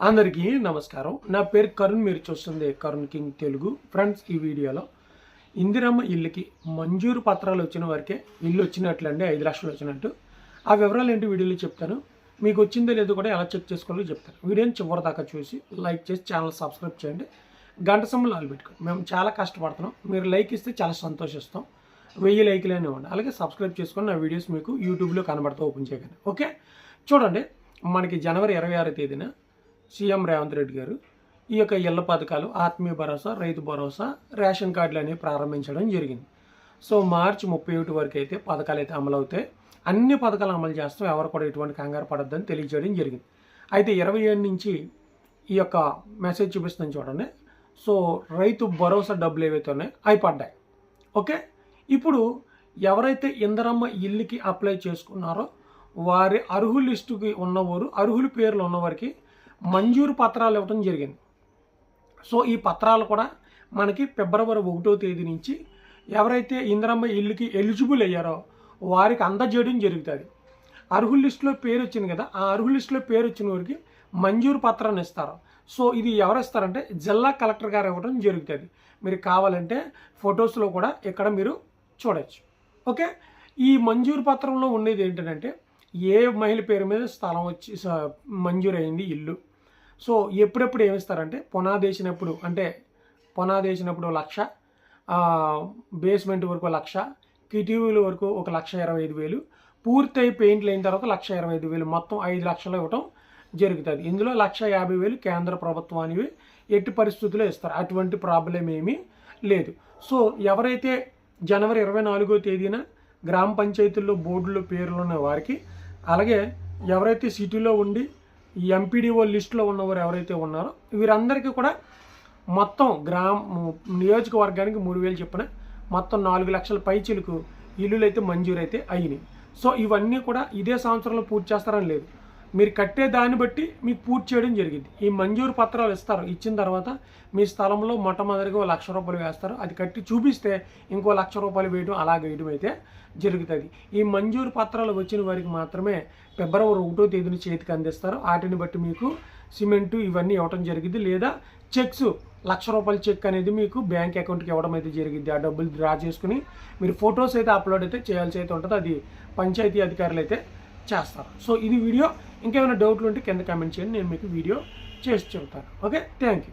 అందరికీ నమస్కారం. నా పేరు కరుణ్ మీరు చూస్తుంది కరుణ్ కింగ్ తెలుగు. ఫ్రెండ్స్ ఈ వీడియోలో ఇందిరమ్మ ఇల్లుకి మంజూరు పత్రాలు వచ్చిన వరకే ఇల్లు వచ్చినట్లండి ఐదు లక్షలు వచ్చినట్టు. ఆ వివరాలు ఏంటి వీడియోలో చెప్తాను. మీకు వచ్చిందో లేదో కూడా ఎలా చెక్ చేసుకోవాలో చెప్తాను. వీడియోని చివరి దాకా చూసి లైక్ చేసి ఛానల్ సబ్స్క్రైబ్ చేయండి. గంట సమ్మలు ఆలు పెట్టుకోండి. మేము చాలా కష్టపడుతున్నాం. మీరు లైక్ ఇస్తే చాలా సంతోషిస్తాం. వెయ్యి లైక్లు అనేవ్వండి అలాగే సబ్స్క్రైబ్ చేసుకొని నా వీడియోస్ మీకు యూట్యూబ్లో కనబడతా ఓపెన్ చేయకండి. ఓకే? చూడండి మనకి జనవరి ఇరవై ఆరో తేదీన సీఎం రేవంత్ రెడ్డి గారు ఈ యొక్క ఇళ్ళ పథకాలు ఆత్మీయ భరోసా రైతు భరోసా రేషన్ కార్డులు అనేవి ప్రారంభించడం జరిగింది. సో మార్చి ముప్పై ఒకటి వరకు అయితే పథకాలు అయితే అమలు అవుతాయి. అన్ని పథకాలు అమలు చేస్తాం. ఎవరు కూడా ఎటువంటి కంగారు పడద్దని తెలియజేయడం జరిగింది. అయితే ఇరవై ఏడు నుంచి ఈ యొక్క మెసేజ్ చూపిస్తుంది చూడండి. సో రైతు భరోసా డబ్బులు ఏవైతే ఉన్నాయో అవి పడ్డాయి. ఓకే? ఇప్పుడు ఎవరైతే ఇందరమ్మ ఇల్లుకి అప్లై చేసుకున్నారో వారి అర్హుల లిస్టుకి ఉన్నవారు అర్హుల పేర్లు ఉన్నవారికి మంజూరు పత్రాలు ఇవ్వడం జరిగింది. సో ఈ పత్రాలు కూడా మనకి ఫిబ్రవరి ఒకటో తేదీ నుంచి ఎవరైతే ఇందిరమ్మ ఇల్లుకి ఎలిజిబుల్ అయ్యారో వారికి అందజేయడం జరుగుతుంది. అర్హుల లిస్టులో పేరు వచ్చింది కదా ఆ అర్హుల లిస్టులో పేరు వచ్చిన వారికి మంజూరు పత్రాన్ని ఇస్తారు. సో ఇది ఎవరు ఇస్తారంటే జిల్లా కలెక్టర్ గారు ఇవ్వడం జరుగుతుంది. మీరు కావాలంటే ఫొటోస్లో కూడా ఇక్కడ మీరు చూడొచ్చు. ఓకే? ఈ మంజూరు పత్రంలో ఉండేది ఏంటంటే ఏ మహిళ పేరు మీద స్థలం వచ్చి స- మంజూరు అయింది ఇల్లు? సో ఎప్పుడెప్పుడు ఏమిస్తారంటే పునాదేసినప్పుడు అంటే పునాదేసినప్పుడు లక్ష బేస్మెంట్ వరకు లక్ష కిటివీల వరకు ఒక లక్ష ఇరవై ఐదు వేలు పూర్తయి పెయింట్లు అయిన తర్వాత లక్ష ఇరవై ఐదు వేలు మొత్తం ఐదు లక్షలు ఇవ్వటం జరుగుతుంది. ఇందులో లక్ష యాభై వేలు కేంద్ర ప్రభుత్వానివి ఎట్టి పరిస్థితుల్లో ఇస్తారు. అటువంటి ప్రాబ్లం ఏమీ లేదు. సో ఎవరైతే జనవరి ఇరవై నాలుగో తేదీన గ్రామ పంచాయతీల్లో బోర్డులో పేర్లు ఉన్న వారికి అలాగే ఎవరైతే సిటీలో ఉండి ఈ ఎంపీడీఓ లిస్టులో ఉన్నవారు ఎవరైతే ఉన్నారో వీరందరికీ కూడా మొత్తం గ్రామ నియోజకవర్గానికి మూడు వేలు చెప్పిన మొత్తం నాలుగు లక్షల పైచిలకు ఇల్లులు అయితే మంజూరు అయితే అయినాయి. సో ఇవన్నీ కూడా ఇదే సంవత్సరంలో పూర్తి చేస్తారని లేదు. మీరు కట్టే దాన్ని బట్టి మీకు పూర్తి చేయడం జరిగింది. ఈ మంజూరు పత్రాలు ఇస్తారు. ఇచ్చిన తర్వాత మీ స్థలంలో మొట్టమొదటిగా లక్ష రూపాయలు వేస్తారు. అది కట్టి చూపిస్తే ఇంకో లక్ష రూపాయలు వేయడం అలా వేయడం అయితే జరుగుతుంది. ఈ మంజూరు పత్రాలు వచ్చిన వారికి మాత్రమే ఫిబ్రవరి ఒకటో తేదీని చేతికి అందిస్తారు. వాటిని బట్టి మీకు సిమెంటు ఇవన్నీ ఇవ్వడం జరిగింది. లేదా చెక్స్ లక్ష రూపాయల చెక్ అనేది మీకు బ్యాంక్ అకౌంట్కి ఇవ్వడం అయితే జరిగింది. ఆ డబ్బులు డ్రా చేసుకుని మీరు ఫొటోస్ అయితే అప్లోడ్ అయితే చేయాల్సి అయితే ఉంటుంది. అది పంచాయతీ అధికారులు అయితే చేస్తారు. సో ఇది వీడియో. ఇంకేమైనా డౌట్లు ఉంటే కింద కామెంట్ చేయండి. నేను మీకు వీడియో చేసి చెబుతాను. ఓకే? Thank you